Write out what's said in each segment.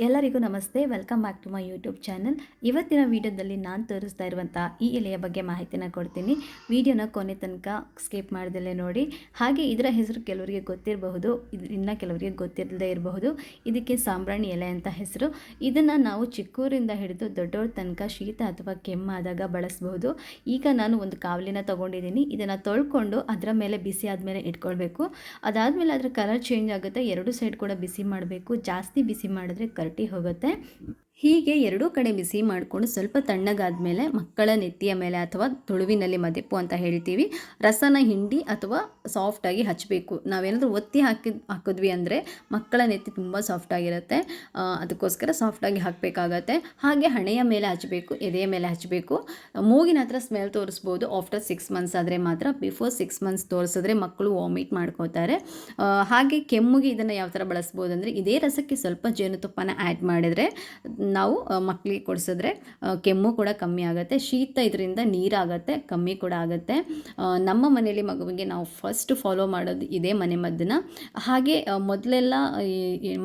ಎಲ್ಲರಿಗೂ ನಮಸ್ತೆ. Welcome back to my YouTube channel ಇವತ್ತಿನ ವಿಡಿಯೋದಲ್ಲಿ ನಾನು ತೋರಿಸ್ತಾ ಇರುವಂಥ ಈ ಎಲೆಯ ಬಗ್ಗೆ ಮಾಹಿತಿನ ಕೊಡ್ತೀನಿ. ವಿಡಿಯೋನ ಕೊನೆ ತನಕ ಸ್ಕಿಪ್ ಮಾಡ್ದಲೇ ನೋಡಿ. ಹಾಗೆ ಇದರ ಹೆಸರು ಕೆಲವರಿಗೆ ಗೊತ್ತಿರಬಹುದು, ಇದು ಇನ್ನು ಕೆಲವರಿಗೆ ಗೊತ್ತಿರದೇ ಇರಬಹುದು. ಇದಕ್ಕೆ ಸಾಂಬ್ರಾಣಿ ಎಲೆ ಅಂತ ಹೆಸರು. ಇದನ್ನು ನಾವು ಚಿಕ್ಕೂರಿಂದ ಹಿಡಿದು ದೊಡ್ಡವ್ರ ತನಕ ಶೀತ ಅಥವಾ ಕೆಮ್ಮಾದಾಗ ಬಳಸಬಹುದು. ಈಗ ನಾನು ಒಂದು ಕಾವಲಿನ ತೊಗೊಂಡಿದ್ದೀನಿ. ಇದನ್ನು ತೊಳ್ಕೊಂಡು ಅದರ ಮೇಲೆ ಬಿಸಿ ಆದಮೇಲೆ ಇಟ್ಕೊಳ್ಬೇಕು. ಅದಾದಮೇಲೆ ಅದರ ಕಲರ್ ಚೇಂಜ್ ಆಗುತ್ತೆ. ಎರಡು ಸೈಡ್ ಕೂಡ ಬಿಸಿ ಮಾಡಬೇಕು. ಜಾಸ್ತಿ ಬಿಸಿ ಮಾಡಿದ್ರೆ ಕರಟಿ ಹೋಗುತ್ತೆ ಹೀಗೆ ಎರಡೂ ಕಡೆ ಬಿಸಿ ಮಾಡಿಕೊಂಡು ಸ್ವಲ್ಪ ತಣ್ಣಗಾದ ಮೇಲೆ ಮಕ್ಕಳ ನೆತ್ತಿಯ ಮೇಲೆ ಅಥವಾ ತುಳುವಿನಲ್ಲಿ ಮದಿಪ್ಪು ಅಂತ ಹೇಳ್ತೀವಿ. ರಸನ ಹಿಂಡಿ ಅಥವಾ ಸಾಫ್ಟಾಗಿ ಹಚ್ಚಬೇಕು ನಾವೇನಾದರೂ ಒತ್ತಿ ಹಾಕಿದ್ ಹಾಕಿದ್ವಿ ಅಂದರೆ ಮಕ್ಕಳ ನೆತ್ತಿ ತುಂಬ ಸಾಫ್ಟಾಗಿರುತ್ತೆ ಅದಕ್ಕೋಸ್ಕರ ಸಾಫ್ಟಾಗಿ ಹಾಕಬೇಕಾಗತ್ತೆ. ಹಾಗೆ ಹಣೆಯ ಮೇಲೆ ಹಚ್ಚಬೇಕು ಎದೆಯ ಮೇಲೆ ಹಚ್ಚಬೇಕು ಮೂಗಿನ ಹತ್ರ ಸ್ಮೆಲ್ ತೋರಿಸ್ಬೋದು. ಆಫ್ಟರ್ ಸಿಕ್ಸ್ ಮಂತ್ಸ್ ಆದರೆ ಮಾತ್ರ ಬಿಫೋರ್ ಸಿಕ್ಸ್ ಮಂತ್ಸ್ ತೋರಿಸಿದ್ರೆ ಮಕ್ಕಳು ವಾಮಿಟ್ ಮಾಡ್ಕೋತಾರೆ. ಹಾಗೆ ಕೆಮ್ಮಿಗೆ ಇದನ್ನು ಯಾವ ಥರ ಬಳಸ್ಬೋದು ಅಂದರೆ ಇದೇ ರಸಕ್ಕೆ ಸ್ವಲ್ಪ ಜೇನುತುಪ್ಪನ ಆ್ಯಡ್ ಮಾಡಿದರೆ ನಾವು ಮಕ್ಕಳಿಗೆ ಕೊಡಿಸಿದ್ರೆ ಕೆಮ್ಮು ಕೂಡ ಕಮ್ಮಿ ಆಗುತ್ತೆ, ಶೀತ ಇದರಿಂದ ನೀರಾಗತ್ತೆ ಕಮ್ಮಿ ಕೂಡ ಆಗುತ್ತೆ. ನಮ್ಮ ಮನೆಯಲ್ಲಿ ಮಗುವಿಗೆ ನಾವು ಫಸ್ಟ್ ಫಾಲೋ ಮಾಡೋದು ಇದೇ ಮನೆ ಮದ್ದನ್ನ ಹಾಗೆ ಮೊದಲೆಲ್ಲ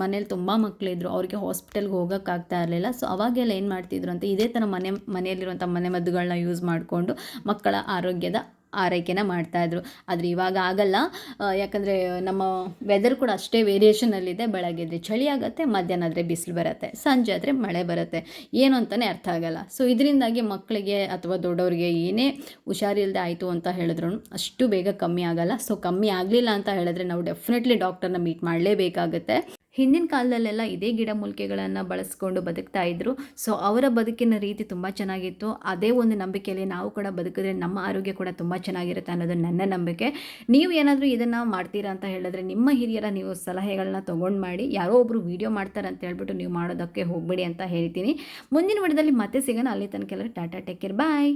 ಮನೇಲಿ ತುಂಬ ಮಕ್ಕಳಿದ್ರು ಅವ್ರಿಗೆ ಹಾಸ್ಪಿಟಲ್ಗೆ ಹೋಗೋಕ್ಕಾಗ್ತಾ ಇರಲಿಲ್ಲ. ಸೊ ಅವಾಗೆಲ್ಲ ಏನು ಮಾಡ್ತಿದ್ರು ಅಂತ, ಇದೇ ಥರ ಮನೆ ಮನೆಯಲ್ಲಿರುವಂಥ ಮನೆ ಮದ್ದುಗಳನ್ನ ಯೂಸ್ ಮಾಡಿಕೊಂಡು ಮಕ್ಕಳ ಆರೋಗ್ಯದ ಆರೈಕೆನ ಮಾಡ್ತಾಯಿದ್ರು ಆದರೆ ಇವಾಗ ಆಗಲ್ಲ. ಯಾಕಂದರೆ ನಮ್ಮ ವೆದರ್ ಕೂಡ ಅಷ್ಟೇ ವೇರಿಯೇಷನಲ್ಲಿದೆ ಬೆಳಗ್ಗೆ ಇದ್ರೆ ಚಳಿ ಆಗುತ್ತೆ, ಮಧ್ಯಾಹ್ನ ಆದರೆ ಬಿಸಿಲು ಬರುತ್ತೆ, ಸಂಜೆ ಆದರೆ ಮಳೆ ಬರುತ್ತೆ. ಏನು ಅಂತಲೇ ಅರ್ಥ ಆಗಲ್ಲ. ಸೊ ಇದರಿಂದಾಗಿ ಮಕ್ಕಳಿಗೆ ಅಥವಾ ದೊಡ್ಡವ್ರಿಗೆ ಏನೇ ಹುಷಾರಿಲ್ಲದೆ ಆಯಿತು ಅಂತ ಹೇಳಿದ್ರು ಅಷ್ಟು ಬೇಗ ಕಮ್ಮಿ ಆಗಲ್ಲ. ಸೊ ಕಮ್ಮಿ ಆಗಲಿಲ್ಲ ಅಂತ ಹೇಳಿದ್ರೆ ನಾವು ಡೆಫಿನೆಟ್ಲಿ ಡಾಕ್ಟರ್ನ ಮೀಟ್ ಮಾಡಲೇಬೇಕಾಗುತ್ತೆ. ಹಿಂದಿನ ಕಾಲದಲ್ಲೆಲ್ಲ ಇದೇ ಗಿಡಮೂಲಿಕೆಗಳನ್ನು ಬಳಸ್ಕೊಂಡು ಬದುಕ್ತಾ ಇದ್ರು. ಸೊ ಅವರ ಬದುಕಿನ ರೀತಿ ತುಂಬ ಚೆನ್ನಾಗಿತ್ತು. ಅದೇ ಒಂದು ನಂಬಿಕೆಯಲ್ಲಿ ನಾವು ಕೂಡ ಬದುಕಿದ್ರೆ ನಮ್ಮ ಆರೋಗ್ಯ ಕೂಡ ತುಂಬ ಚೆನ್ನಾಗಿರುತ್ತೆ ಅನ್ನೋದು ನನ್ನ ನಂಬಿಕೆ. ನೀವು ಏನಾದರೂ ಇದನ್ನು ಮಾಡ್ತೀರಾ ಅಂತ ಹೇಳಿದ್ರೆ ನಿಮ್ಮ ಹಿರಿಯರ ನೀವು ಸಲಹೆಗಳನ್ನ ತೊಗೊಂಡು ಮಾಡಿ, ಯಾರೋ ಒಬ್ಬರು ವೀಡಿಯೋ ಮಾಡ್ತಾರೆ ಅಂತ ಹೇಳ್ಬಿಟ್ಟು ನೀವು ಮಾಡೋದಕ್ಕೆ ಹೋಗಬೇಡಿ ಅಂತ ಹೇಳ್ತೀನಿ. ಮುಂದಿನ ವಿಡಿಯೋದಲ್ಲಿ ಮತ್ತೆ ಸಿಗೋಣ. ಅಲ್ಲಿ ತನಕ ಎಲ್ಲರೂ ಟಾಟಾ, ಟೇಕ್ ಕೇರ್. ಬಾಯ್!